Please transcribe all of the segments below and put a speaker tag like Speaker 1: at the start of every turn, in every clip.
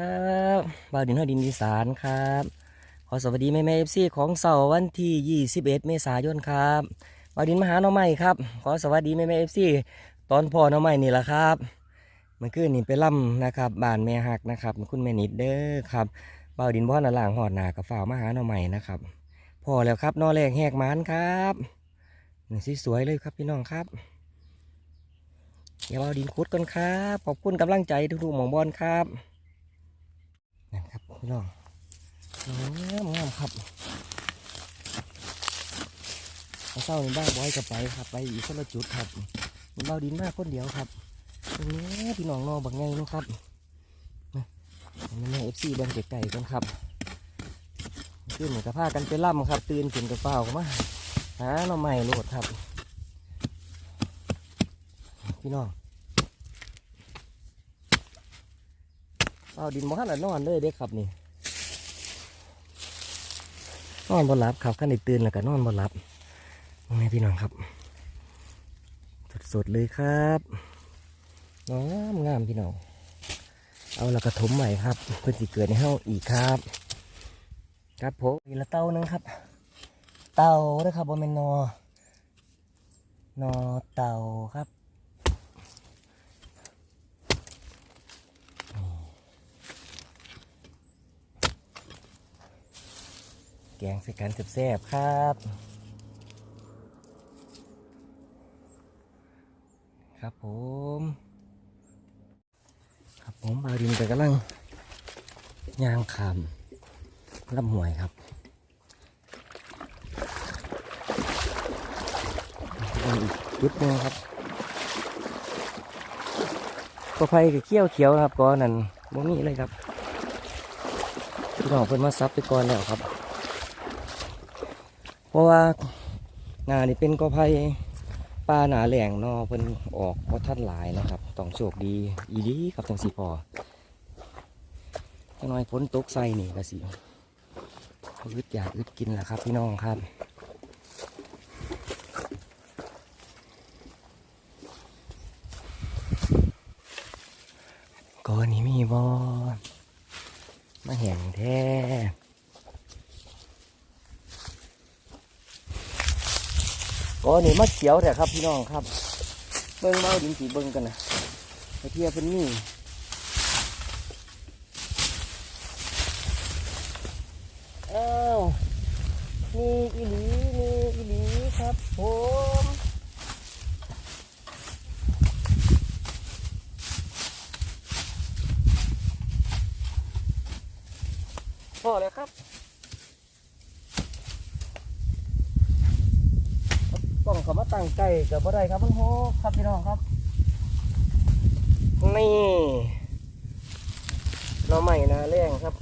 Speaker 1: ครับบ่าวดินหอดินอีสานครับ ขอสวัสดีแม่แม่เอฟซีของเสาร์วันที่ 21 เมษายนครับบ่าวดินมาหาหน้องใหม่ครับ ขอสวัสดีแม่แม่เอฟซีตอนพ่อหน้องใหม่นี่แหละครับเมื่อคืนนี่ไปล่ำนะครับบ้านแม่หักนะครับคุณแม่นิดเด้อครับบ่าวดินบ่อนาล่างหอดหนากับฝ่าวมาหาหน้องใหม่นะครับพอแล้วครับนอแรกแหกมานครับนี่สิสวยเลยครับพี่น้องครับเดี๋ยวบ่าดินคุดกันครับขอบคุณกำลังใจทุกๆหมองบอลครับ พี่น้องงามงามครับมาเศร้าในบ้านบอยกับไปครับไปอีกคนละจุดครับมันเบาดินมากคนเดียวครับตรงนี้พี่น้องนอบักไงนะครับนะมันในเอฟซีเบิ้งไก่กันครับขึ้นกับผ้ากันไปล่ำครับ ตื่นขึ้นกับเปล่ามาหาหน่อใหม่โหลดครับ พี่น้อง เอาดินมาขนาดนอนเลยเด้ครับนี่นอนบนหลับครับขั้นในตื่นแล้วก็นอนบนหลับนี่พี่น้องครับ สดๆเลยครับงามงามพี่น้องเอาละกระถมใหม่ครับเพื่อสิเกิดในห้องอีกครับ ครับผมอีละเต้านึงครับ เต่าเด้อครับบนเป็นนอนอเต่าครับ งใส่กันแซ่บๆครับ ครับผม ครับผมบาดินก็กำลังย่างคำลำหวยครับอีกจุดนึงครับก็ไผ่กับเขี้ยวเขียวครับก้อนนั่นบ่มีเลยครับพี่น้องเพิ่นมาซับไปก่อนแล้วครับ เพราะว่าหนานี่เป็นกอไผ่ปลาหนาแหลงเนอเพิ่นออกเพราะท่านหลายนะครับต้องโชคดีอีดีครับจังสีพอจังน้อยฝนตกใส่นี่ก็สิอึดอยากอึดกินแหละครับ พี่น้องครับก่อนนี้มีบอมาแห่งแท้ ก็นี่มะเขียวแต่ครับพี่น้องครับ เบิ้งเมาดินสีเบิ้งกันนะไปเที่ยวเป็นนี่อ้าวมีอีหลีมีอีหลีครับผมพอแล้วครับ กล้องเขามา ตั้งใกล้กับบ่ได้ครับมันโหครับพี่น้องครับ นี่เราใหม่นาแรงครับ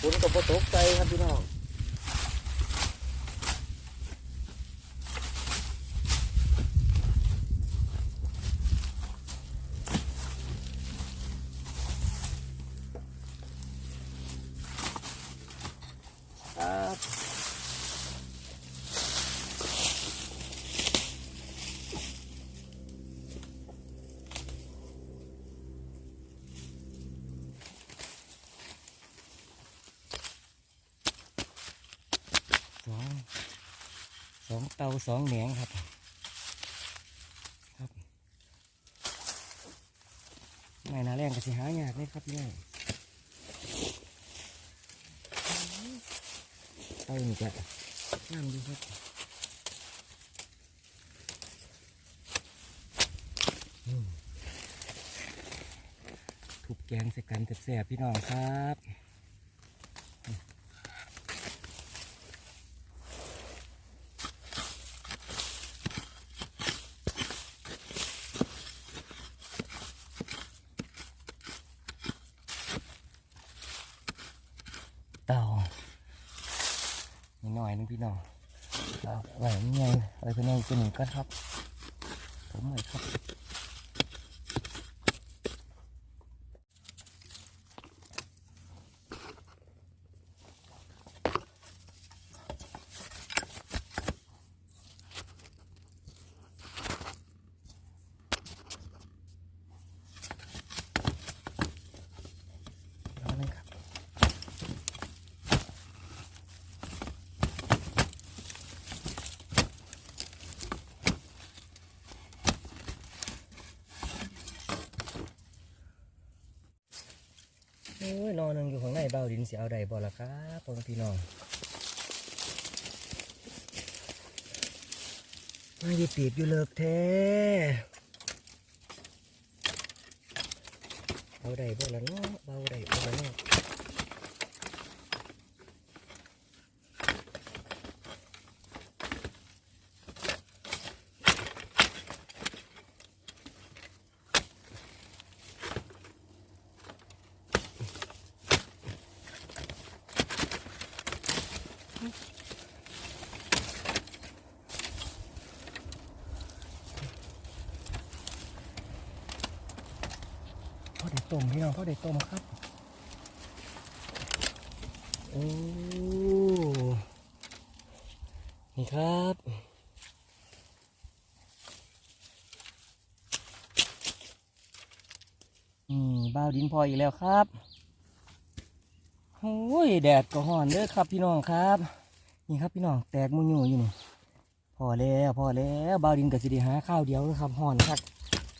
Speaker 1: ฝนกับบ่ตกใจครับพี่น้อง เตาสองแหนงครับ ครับไม่นาแรงก็สิหายากเลยครับเนี่ยเตานี่จะงามดีครับถูกแกงใส่กันแซ่บๆพี่น้องครับ เต่านิดหน่อยนึง พี่น้องเอาไหวนี่ไงอะไรเป็นไงตัวหนึ่งก็ครับ ผมเลยครับ ค โอ้ย นอนนึงอยู่ข้างในเบาดินเสียเอาใดบ่ล่ะครับพ่อพี่น้องไม่ได้ปีบอยู่เลิกแท้เอาใดบ่ละเนาะเบาใดบ่ละเนาะ ต้มพี่น้องพ่อเด็กต้มครับ โอ้ นี่ครับอืมบ้าวดินพออีกแล้วครับโอ้ยแดดก็ห่อนเด้อครับพี่น้องครับ นี่ครับพี่น้องแตกมุญอยู่อยู่นี่พอแล้วพอแล้วบ้าวดินกับสิดีหาข้าวเดียวเลยครับห่อนครับ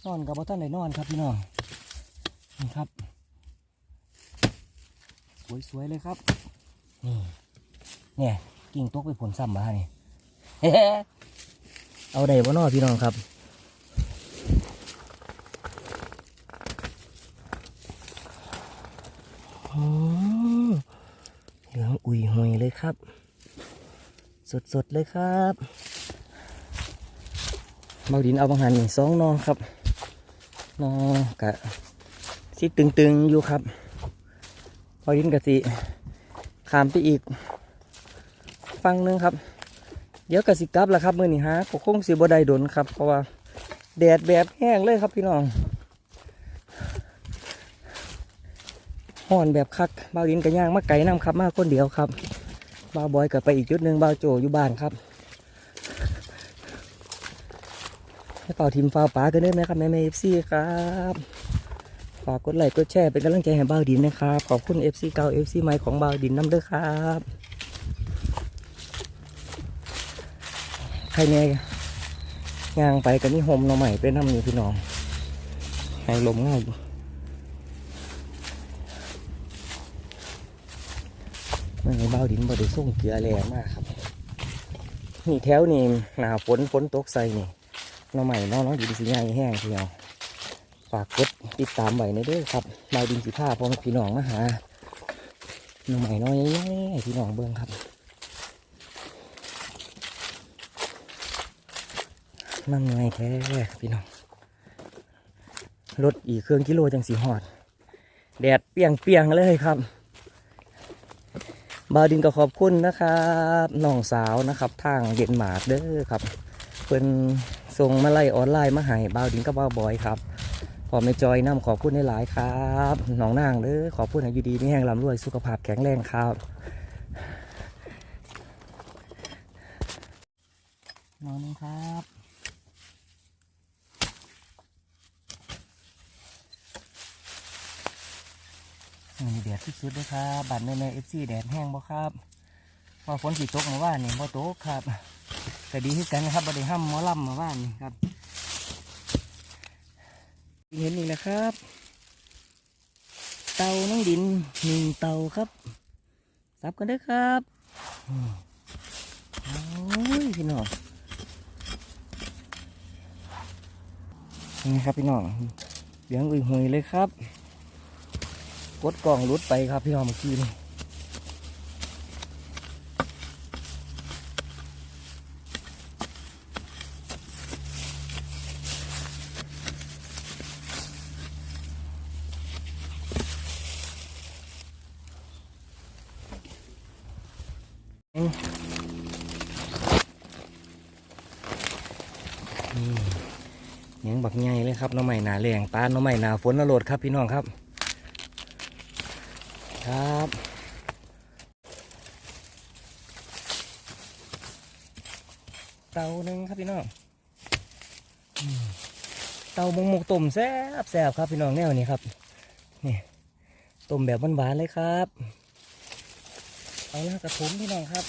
Speaker 1: นอนกับบ่ท่านได้นอนครับพี่น้อง นี่ครับ สวยๆเลยครับ นี่เนี่ยกิ่งตกไปผลซ้ำมานี่เอาได้บ่นอพี่น้องครับอืมเหลืองอุ่ยหอยเลยครับ สดๆเลยครับเมาดินเอาบางหันนี่สองนองครับนองกะ สิตึงๆอยู่ครับ พอดินกะสิขามไปอีกฟังนึงครับ เดี๋ยวกะสิกลับแล้วครับมือนี่ฮะก็คงสิบได้ดนครับ เพราะว่าแดดแบบแห้งเลยครับพี่น้องห่อนแบบคักบ่าวดินกับย่างมาไก่น้ำครับ มาคนเดียวครับบ่าวบอยกับไปอีกจุดหนึ่งบ่าวโจอยู่บ้านครับให้เป่าทีมฟ้าวป๋ากันด้วยนะครับแม่แม่เอฟซีครับ ฝากกดไลค์กดแชร์เป็นกำลังใจให้บ่าวดินนะครับ ขอบคุณเอฟซีเก่าเอฟซีใหม่ของบ่าวดินน้ำเด้อครับใครเนี่ยย่างไปกันนี่โฮมหน่อใหม่เป็นน้ำอยู่พี่น้องให้ลมง่ายมื่อไงบ่าวดินบ่ได้ส่งเกลือแรงมากครับนี่แถวนี่หนาฝนฝนตกใส่นี่หน้องใหม่น้องน้องดินสีใหญ่แห้งทีเดียวฝากกด ติดตามไว้ในเด้อครับมาดินสีผ้าพ่อมพี่น้องมาหาหน้องใหม่น้อยแย่ๆพี่น้องเบิ้งครับนั่นไงแท้พี่น้องรถอีกเครื่องกิโลจังสีหอด แดดเปียงเปียงๆเลยครับ บาวดินก็ขอบคุณนะครับน้องสาวนะครับ ทางเย็นหมาดเด้อครับเป็นส่งมาไล่ออนไลน์มาให้บาวดินกับบ่าวบอยครับ พอไม่จอยน้ำขอบคุณในหลายครับน้องนางเด้อขอบคุณให้อยู่ดีมีแห้งลำรวยสุขภาพแข็งแรงครับนอนงครับนี่แดดที่สุดเลยครับบัตรแม่แม่เอฟซีแดดแห้งบ่ครับพอฝนสีตกมาว่านี่บ่ตกครับก็ดีขึ้นกันนะครับบริห้ามมอลำมาบ้านนี่ครับ เห็นนี่นะครับ เตาน้องดินหนึ่งเตาครับสับกันได้ครับโอ้ยพี่น้องนี่ครับพี่น้องเลี้ยงอึ่งหวยเลยครับ กดกล่องรุดไปครับพี่น้องเมื่อกี้นี่ เลี้ยงบักใหญ่ เลยครับน้องใหม่นาแรงปลาน้องใหม่นาฝนนโรดครับพี่น้องครับ ครับเตาหนึ่งครับพี่น้องเตาหมกหมกต้มแซ่บแซ่บครับพี่น้องแนวนี้ครับนี่ต้มแบบหวานๆเลยครับเอาละกระผมพี่น้องครับ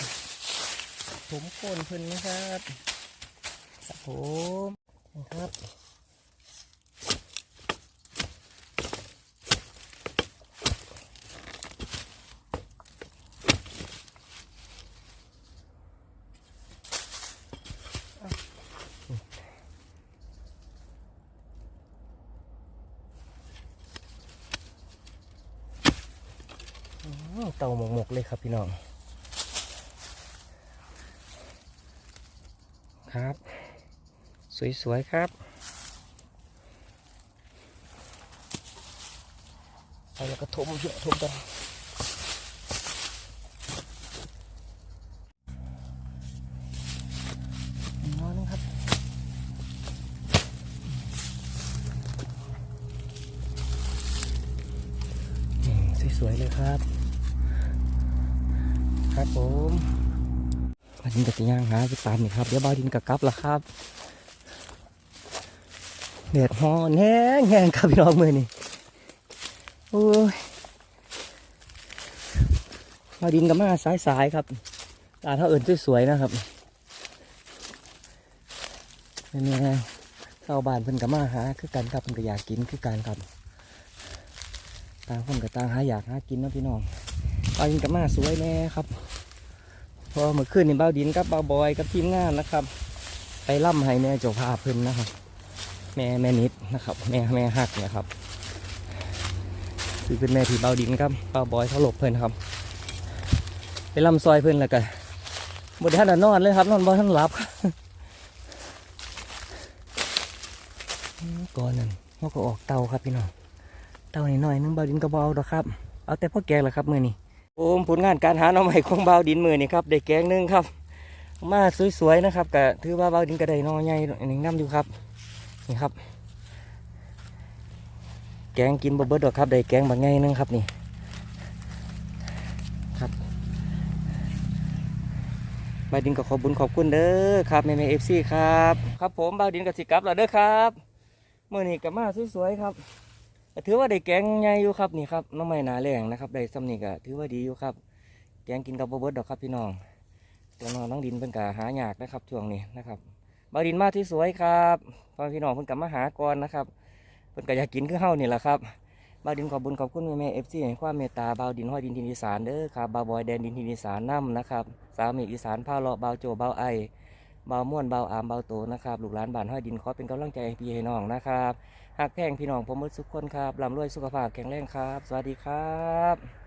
Speaker 1: ผมโคนพิ่นนะครับครับผมนะครับ ม เลยครับพี่น้อง ครับ สวย ๆ ครับ เอาแล้วก็ทมเยอะทมกันนอนนะครับสวยๆเลยครับ ครับผมมาดินกับย่างหาสิปามนี่ครับเดี๋ยวบาดินกับกลับละครับเดดฮ้อนแห้งแห้งครับพี่น้องมือนี่โอ้ยบาดินกับมาสายๆครับตาเท่าเอิญสวยๆนะครับเป็นไงชาวบ้านเพิ่นกับมาหาคือกันครับเพิ่นก็อยากกินคือกันครับต่างคนกับต่างหาอยากหากินนะพี่น้องบาดินกับมาสวยแน่ครับ พอเมื่อคืนนี่บาดินกับเบ่าบอยกับทีมงานนะครับ ไปล่ำให้แม่เจ้าภาพเพิ่นนะครับ แม่แม่นิดนะครับ แม่แม่ฮักเนี่ยครับคือเป็นแม่ที่บาดินครับเบ่าบอยเขาหลบเพิ่นครับ ไปล่ำซอยเพิ่นแล้วกันบไดท่านนอนเลยครับนอนบ่ท่านหลับก่อนนั่นเขาก็ออกเตาครับพี่น้องเตาหน่อยๆนึงเบาดินก็บเอาดอกครับ เอาแต่พ่อแกแหละครับมือนี้ โอ้มผลงานการหาหน่อไม้ของเบาดินมือนี่ครับได้แกงนึงครับ มาสวยๆนะครับก็ถือว่าเบาดินก็ได้หนอใหญ่หนึ่งน้ำอยู่ครับนี่ครับ แกงกินบ่เบิดดอกครับได้แกงบางไงนึงครับนี่ครับเบาดินก็ขอบุญขอบคุณเด้อครับแม่แม่เอฟซีครับครับผมเบาดินกับสิกับแล้วเด้อครับมือนี้ก็มาสวยๆครับ ถือว่าได้แกงใหญ่อยู่ครับนี่ครับน้องไม้หนาแรงนะครับได้ซ้ำนี่ก็ถือว่าดีอยู่ครับ แกงกินกับบ่เบิดดอกครับพี่น้องตัวน้องน้องดินเพิ่นก็หายากนะครับช่วงนี้นะครับบาดินมาที่สวยครับพ่อพี่น้องเพิ่นกลับมาหาก่อนะครับเพิ่นก็อยากกินคือเฮานี่แหละครับบาดินขอบุญขอบคุณแม่แม่เอฟซีให้ความเมตตาบาวดินห้อยดินทินอีสานเด้อครับบาวบอยแดนดินทินอีสานนํนะครับสามีอีสานผ้าเลาะบาวโจบาวไอ บาม่วนเบาอามเบาโตนะครับลูกหลานบ้านห้อยดินขอเป็นกำลังใจให้พี่ให้น้องนะครับหากแพงพี่น้องผมหมดทุกคนครับลำรวยสุขภาพแข็งแรงครับ สวัสดีครับ